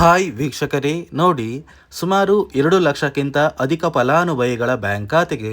Hi ವೀಕ್ಷಕರೇ, ನೋಡಿ, ಸುಮಾರು ಎರಡು ಲಕ್ಷಕ್ಕಿಂತ ಅಧಿಕ ಫಲಾನುಭವಿಗಳ ಬ್ಯಾಂಕ್ ಖಾತೆಗೆ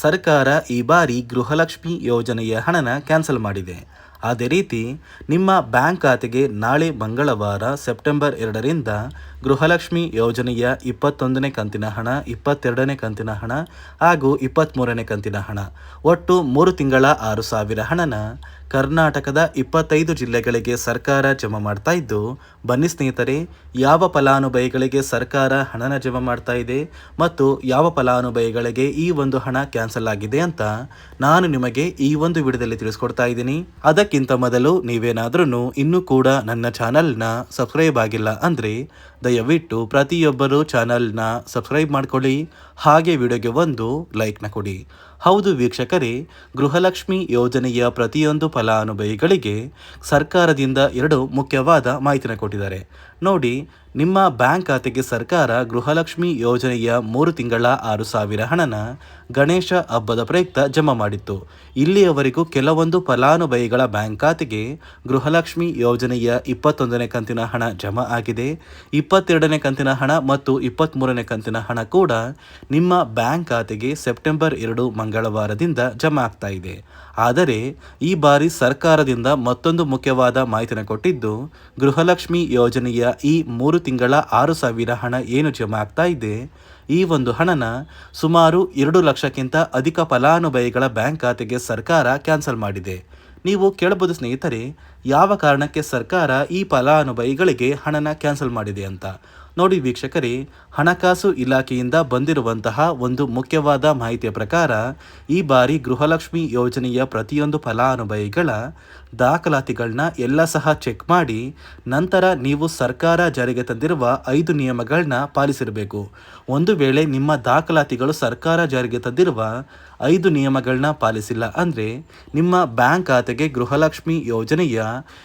ಸರ್ಕಾರ ಈ ಬಾರಿ ಗೃಹಲಕ್ಷ್ಮಿ ಯೋಜನೆಯ ಹಣನ ಕ್ಯಾನ್ಸಲ್ ಮಾಡಿದೆ. ಅದೇ ರೀತಿ, ನಿಮ್ಮ ಬ್ಯಾಂಕ್ ಖಾತೆಗೆ ನಾಳೆ ಮಂಗಳವಾರ, ಸೆಪ್ಟೆಂಬರ್ ಎರಡರಿಂದ ಗೃಹಲಕ್ಷ್ಮಿ ಯೋಜನೆಯ ಇಪ್ಪತ್ತೊಂದನೇ ಕಂತಿನ ಹಣ, ಇಪ್ಪತ್ತೆರಡನೇ ಕಂತಿನ ಹಣ ಹಾಗೂ ಇಪ್ಪತ್ತ್ಮೂರನೇ ಕಂತಿನ ಹಣ. ಒಟ್ಟು ಮೂರು ತಿಂಗಳ ಆರು ಸಾವಿರ ಹಣನ ಕರ್ನಾಟಕದ ಇಪ್ಪತ್ತೈದು ಜಿಲ್ಲೆಗಳಿಗೆ ಸರ್ಕಾರ ಜಮಾ ಮಾಡ್ತಾ ಇದ್ದು ಬನ್ನಿ ಸ್ನೇಹಿತರೆ, ಯಾವ ಫಲಾನುಭವಿಗಳಿಗೆ ಸರ್ಕಾರ ಹಣನ ಜಮಾ ಮಾಡ್ತಾ ಇದೆ ಮತ್ತು ಯಾವ ಫಲಾನುಭವಿಗಳಿಗೆ ಈ ಒಂದು ಹಣ ಕ್ಯಾನ್ಸಲ್ ಆಗಿದೆ ಅಂತ ನಾನು ನಿಮಗೆ ಈ ಒಂದು ವಿಡಿಯೋದಲ್ಲಿ ತಿಳಿಸ್ಕೊಡ್ತಾ ಇದ್ದೀನಿ. ಅದಕ್ಕಿಂತ ಮೊದಲು ನೀವೇನಾದ್ರೂ ಇನ್ನೂ ಕೂಡ ನನ್ನ ಚಾನಲ್ನ ಸಬ್ಸ್ಕ್ರೈಬ್ ಆಗಿಲ್ಲ ಅಂದರೆ ದಯವಿಟ್ಟು ಪ್ರತಿಯೊಬ್ಬರು ಚಾನಲ್ನ ಸಬ್ಸ್ಕ್ರೈಬ್ ಮಾಡ್ಕೊಳ್ಳಿ, ಹಾಗೆ ವಿಡಿಯೋಗೆ ಒಂದು ಲೈಕ್ನ ಕೊಡಿ. ಹೌದು ವೀಕ್ಷಕರೇ, ಗೃಹಲಕ್ಷ್ಮಿ ಯೋಜನೆಯ ಪ್ರತಿಯೊಂದು ಫಲಾನುಭವಿಗಳಿಗೆ ಸರ್ಕಾರದಿಂದ ಎರಡು ಮುಖ್ಯವಾದ ಮಾಹಿತಿನ ಕೊಟ್ಟಿದ್ದಾರೆ ನೋಡಿ, ನಿಮ್ಮ ಬ್ಯಾಂಕ್ ಖಾತೆಗೆ ಸರ್ಕಾರ ಗೃಹಲಕ್ಷ್ಮಿ ಯೋಜನೆಯ ಮೂರು ತಿಂಗಳ ಆರು ಸಾವಿರ ಹಣನ ಗಣೇಶ ಹಬ್ಬದ ಪ್ರಯುಕ್ತ ಜಮಾ ಮಾಡಿತ್ತು. ಇಲ್ಲಿಯವರೆಗೂ ಕೆಲವೊಂದು ಫಲಾನುಭವಿಗಳ ಬ್ಯಾಂಕ್ ಖಾತೆಗೆ ಗೃಹಲಕ್ಷ್ಮಿ ಯೋಜನೆಯ ಇಪ್ಪತ್ತೊಂದನೇ ಕಂತಿನ ಹಣ ಜಮಾ ಆಗಿದೆ. ಇಪ್ಪತ್ತೆರಡನೇ ಕಂತಿನ ಹಣ ಮತ್ತು ಇಪ್ಪತ್ತ್ಮೂರನೇ ಕಂತಿನ ಹಣ ಕೂಡ ನಿಮ್ಮ ಬ್ಯಾಂಕ್ ಖಾತೆಗೆ ಸೆಪ್ಟೆಂಬರ್ ಎರಡು ಮಂಗಳವಾರದಿಂದ ಜಮಾ ಆಗ್ತಾ ಇದೆ. ಆದರೆ, ಈ ಬಾರಿ ಸರ್ಕಾರದಿಂದ ಮತ್ತೊಂದು ಮುಖ್ಯವಾದ ಮಾಹಿತಿನ ಕೊಟ್ಟಿದ್ದು, ಗೃಹಲಕ್ಷ್ಮಿ ಯೋಜನೆಯ ಈ ಮೂರು ತಿಂಗಳ ಆರು ಸಾವಿರ ಹಣ ಏನು ಜಮಾ ಆಗ್ತಾ ಇದೆ? ಈ ಒಂದು ಹಣನ ಸುಮಾರು ಎರಡು ಲಕ್ಷಕ್ಕಿಂತ ಅಧಿಕ ಫಲಾನುಭವಿಗಳ ಬ್ಯಾಂಕ್ ಖಾತೆಗೆ ಸರ್ಕಾರ ಕ್ಯಾನ್ಸಲ್ ಮಾಡಿದೆ. ನೀವು ಕೇಳಬಹುದು ಸ್ನೇಹಿತರೆ, ಯಾವ ಕಾರಣಕ್ಕೆ ಸರ್ಕಾರ ಈ ಫಲಾನುಭವಿಗಳಿಗೆ ಹಣನ ಕ್ಯಾನ್ಸಲ್ ಮಾಡಿದೆ ಅಂತ? ನೋಡಿ ವೀಕ್ಷಕರೇ, ಹಣಕಾಸು ಇಲಾಖೆಯಿಂದ ಬಂದಿರುವಂತಹ ಒಂದು ಮುಖ್ಯವಾದ ಮಾಹಿತಿಯ ಪ್ರಕಾರ, ಈ ಬಾರಿ ಗೃಹಲಕ್ಷ್ಮಿ ಯೋಜನೆಯ ಪ್ರತಿಯೊಂದು ಫಲಾನುಭವಿಗಳ ದಾಖಲಾತಿಗಳನ್ನ ಎಲ್ಲ ಸಹ ಚೆಕ್ ಮಾಡಿ, ನಂತರ ನೀವು ಸರ್ಕಾರ ಜಾರಿಗೆ ತಂದಿರುವ ಐದು ನಿಯಮಗಳನ್ನ ಪಾಲಿಸಿರಬೇಕು. ಒಂದು ವೇಳೆ ನಿಮ್ಮ ದಾಖಲಾತಿಗಳು ಸರ್ಕಾರ ಜಾರಿಗೆ ತಂದಿರುವ ಐದು ನಿಯಮಗಳನ್ನ ಪಾಲಿಸಿಲ್ಲ ಅಂದರೆ, ನಿಮ್ಮ ಬ್ಯಾಂಕ್ ಖಾತೆಗೆ ಗೃಹಲಕ್ಷ್ಮಿ ಯೋಜನೆಯ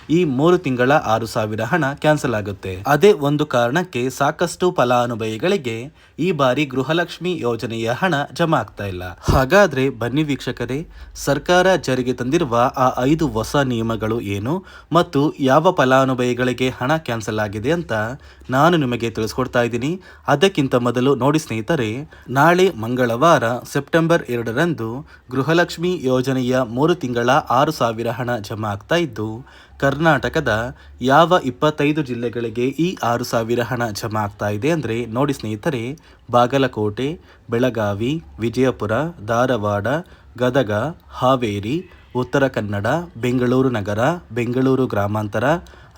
ಈ ಮೂರು ತಿಂಗಳ ಆರು ಸಾವಿರ ಹಣ ಕ್ಯಾನ್ಸಲ್ ಆಗುತ್ತೆ. ಅದೇ ಒಂದು ಕಾರಣಕ್ಕೆ ಸಾಕಷ್ಟು ಫಲಾನುಭವಿಗಳಿಗೆ ಈ ಬಾರಿ ಗೃಹಲಕ್ಷ್ಮಿ ಯೋಜನೆಯ ಹಣ ಜಮಾ ಆಗ್ತಾ ಇಲ್ಲ. ಹಾಗಾದ್ರೆ ಬನ್ನಿ ವೀಕ್ಷಕರೇ, ಸರ್ಕಾರ ಜಾರಿಗೆ ತಂದಿರುವ ಆ ಐದು ಹೊಸ ನಿಯಮಗಳು ಏನು ಮತ್ತು ಯಾವ ಫಲಾನುಭವಿಗಳಿಗೆ ಹಣ ಕ್ಯಾನ್ಸಲ್ ಆಗಿದೆ ಅಂತ ನಾನು ನಿಮಗೆ ತಿಳಿಸ್ಕೊಡ್ತಾ ಇದ್ದೀನಿ. ಅದಕ್ಕಿಂತ ಮೊದಲು ನೋಡಿ ಸ್ನೇಹಿತರೆ, ನಾಳೆ ಮಂಗಳವಾರ ಸೆಪ್ಟೆಂಬರ್ ಎರಡರಂದು ಗೃಹಲಕ್ಷ್ಮಿ ಯೋಜನೆಯ ಮೂರು ತಿಂಗಳ ಆರು ಸಾವಿರ ಹಣ ಜಮಾ ಆಗ್ತಾ ಇದ್ದು ಕರ್ನಾಟಕದ ಯಾವ ಇಪ್ಪತ್ತೈದು ಜಿಲ್ಲೆಗಳಿಗೆ ಈ ಆರು ಸಾವಿರ ಹಣ ಜಮಾ ಆಗ್ತಾ ಇದೆ ಅಂದರೆ ನೋಡಿ ಸ್ನೇಹಿತರೆ, ಬಾಗಲಕೋಟೆ, ಬೆಳಗಾವಿ, ವಿಜಯಪುರ, ಧಾರವಾಡ, ಗದಗ, ಹಾವೇರಿ, ಉತ್ತರ ಕನ್ನಡ, ಬೆಂಗಳೂರು ನಗರ, ಬೆಂಗಳೂರು ಗ್ರಾಮಾಂತರ,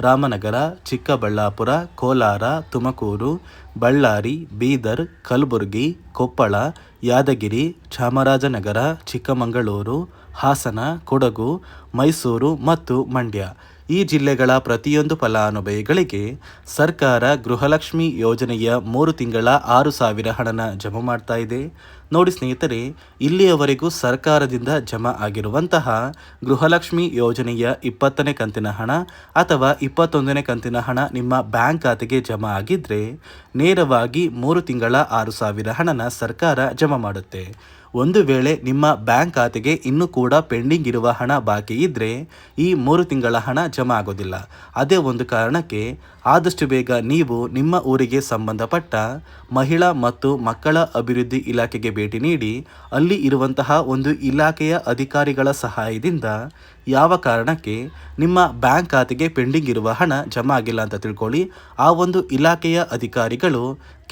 ರಾಮನಗರ, ಚಿಕ್ಕಬಳ್ಳಾಪುರ, ಕೋಲಾರ, ತುಮಕೂರು, ಬಳ್ಳಾರಿ, ಬೀದರ್, ಕಲಬುರಗಿ, ಕೊಪ್ಪಳ, ಯಾದಗಿರಿ, ಚಾಮರಾಜನಗರ, ಚಿಕ್ಕಮಗಳೂರು ಹಾಸನ, ಕೊಡಗು, ಮೈಸೂರು ಮತ್ತು ಮಂಡ್ಯ. ಈ ಜಿಲ್ಲೆಗಳ ಪ್ರತಿಯೊಂದು ಫಲಾನುಭವಿಗಳಿಗೆ ಸರ್ಕಾರ ಗೃಹಲಕ್ಷ್ಮಿ ಯೋಜನೆಯ ಮೂರು ತಿಂಗಳ ಆರು ಸಾವಿರ ಹಣನ ಜಮಾ ಮಾಡ್ತಾ ಇದೆ. ನೋಡಿ ಸ್ನೇಹಿತರೆ, ಇಲ್ಲಿಯವರೆಗೂ ಸರ್ಕಾರದಿಂದ ಜಮಾ ಆಗಿರುವಂತಹ ಗೃಹಲಕ್ಷ್ಮಿ ಯೋಜನೆಯ ಇಪ್ಪತ್ತನೇ ಕಂತಿನ ಹಣ ಅಥವಾ ಇಪ್ಪತ್ತೊಂದನೇ ಕಂತಿನ ಹಣ ನಿಮ್ಮ ಬ್ಯಾಂಕ್ ಖಾತೆಗೆ ಜಮಾ ಆಗಿದ್ದರೆ ನೇರವಾಗಿ ಮೂರು ತಿಂಗಳ ಆರು ಸಾವಿರ ಹಣನ ಸರ್ಕಾರ ಜಮಾ ಮಾಡುತ್ತೆ. ಒಂದು ವೇಳೆ ನಿಮ್ಮ ಬ್ಯಾಂಕ್ ಖಾತೆಗೆ ಇನ್ನೂ ಕೂಡ ಪೆಂಡಿಂಗ್ ಇರುವ ಹಣ ಬಾಕಿ ಇದ್ದರೆ ಈ ಮೂರು ತಿಂಗಳ ಹಣ ಜಮಾ ಆಗೋದಿಲ್ಲ. ಅದೇ ಒಂದು ಕಾರಣಕ್ಕೆ ಆದಷ್ಟು ಬೇಗ ನೀವು ನಿಮ್ಮ ಊರಿಗೆ ಸಂಬಂಧಪಟ್ಟ ಮಹಿಳಾ ಮತ್ತು ಮಕ್ಕಳ ಅಭಿವೃದ್ಧಿ ಇಲಾಖೆಗೆ ಭೇಟಿ ನೀಡಿ, ಅಲ್ಲಿ ಇರುವಂತಹ ಒಂದು ಇಲಾಖೆಯ ಅಧಿಕಾರಿಗಳ ಸಹಾಯದಿಂದ ಯಾವ ಕಾರಣಕ್ಕೆ ನಿಮ್ಮ ಬ್ಯಾಂಕ್ ಖಾತೆಗೆ ಪೆಂಡಿಂಗ್ ಇರುವ ಹಣ ಜಮಾ ಆಗಿಲ್ಲ ಅಂತ ತಿಳ್ಕೊಳ್ಳಿ. ಆ ಒಂದು ಇಲಾಖೆಯ ಅಧಿಕಾರಿಗಳು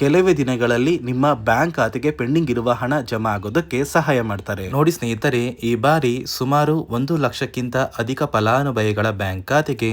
ಕೆಲವೇ ದಿನಗಳಲ್ಲಿ ನಿಮ್ಮ ಬ್ಯಾಂಕ್ ಖಾತೆಗೆ ಪೆಂಡಿಂಗ್ ಇರುವ ಹಣ ಜಮಾ ಆಗೋದಕ್ಕೆ ಸಹಾಯ ಮಾಡ್ತಾರೆ. ನೋಡಿ ಸ್ನೇಹಿತರೆ, ಈ ಬಾರಿ ಸುಮಾರು ಒಂದು ಲಕ್ಷಕ್ಕಿಂತ ಅಧಿಕ ಫಲಾನುಭವಿಗಳ ಬ್ಯಾಂಕ್ ಖಾತೆಗೆ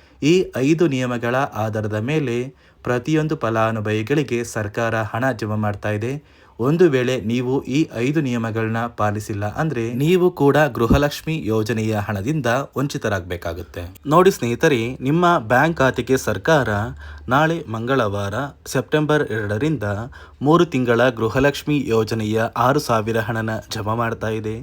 ಈ ಐದು ನಿಯಮಗಳ ಆಧಾರದ ಮೇಲೆ ಪ್ರತಿಯೊಂದು ಫಲಾನುಭವಿಗಳಿಗೆ ಸರ್ಕಾರ ಹಣ ಜಮಾ ಮಾಡ್ತಾ ಇದೆ. ಒಂದು ವೇಳೆ ನೀವು ಈ ಐದು ನಿಯಮಗಳನ್ನ ಪಾಲಿಸಿಲ್ಲ ಅಂದ್ರೆ ನೀವು ಕೂಡ ಗೃಹಲಕ್ಷ್ಮಿ ಯೋಜನೆಯ ಹಣದಿಂದ ವಂಚಿತರಾಗಬೇಕಾಗುತ್ತೆ. ನೋಡಿ ಸ್ನೇಹಿತರೆ, ನಿಮ್ಮ ಬ್ಯಾಂಕ್ ಖಾತೆಗೆ ಸರ್ಕಾರ ನಾಳೆ ಮಂಗಳವಾರ, ಸೆಪ್ಟೆಂಬರ್ ಎರಡರಿಂದ ಮೂರು ತಿಂಗಳ ಗೃಹಲಕ್ಷ್ಮಿ ಯೋಜನೆಯ ಆರು ಸಾವಿರ ಹಣನ ಜಮಾ ಮಾಡ್ತಾ ಇದೆ.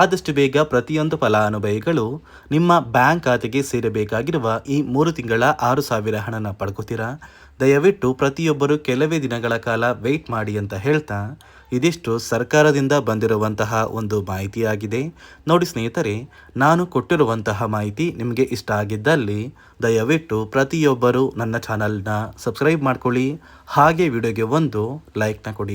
ಆದಷ್ಟು ಬೇಗ ಪ್ರತಿಯೊಂದು ಫಲಾನುಭವಿಗಳು ನಿಮ್ಮ ಬ್ಯಾಂಕ್ ಖಾತೆಗೆ ಸೇರಬೇಕಾಗಿರುವ ಈ ಮೂರು ತಿಂಗಳ ಆರು ಸಾವಿರ ಹಣನ ಪಡ್ಕೋತೀರಾ? ದಯವಿಟ್ಟು ಪ್ರತಿಯೊಬ್ಬರು ಕೆಲವೇ ದಿನಗಳ ಕಾಲ ವೆಯ್ಟ್ ಮಾಡಿ ಅಂತ ಹೇಳ್ತಾ ಇದಿಷ್ಟು ಸರ್ಕಾರದಿಂದ ಬಂದಿರುವಂತಹ ಒಂದು ಮಾಹಿತಿಯಾಗಿದೆ. ನೋಡಿ ಸ್ನೇಹಿತರೆ, ನಾನು ಕೊಟ್ಟಿರುವಂತಹ ಮಾಹಿತಿ ನಿಮಗೆ ಇಷ್ಟ ಆಗಿದ್ದಲ್ಲಿ ದಯವಿಟ್ಟು ಪ್ರತಿಯೊಬ್ಬರು ನನ್ನ ಚಾನಲ್ನ ಸಬ್ಸ್ಕ್ರೈಬ್ ಮಾಡ್ಕೊಳ್ಳಿ. ಹಾಗೆ ವಿಡಿಯೋಗೆ ಒಂದು ಲೈಕ್ನ ಕೊಡಿ.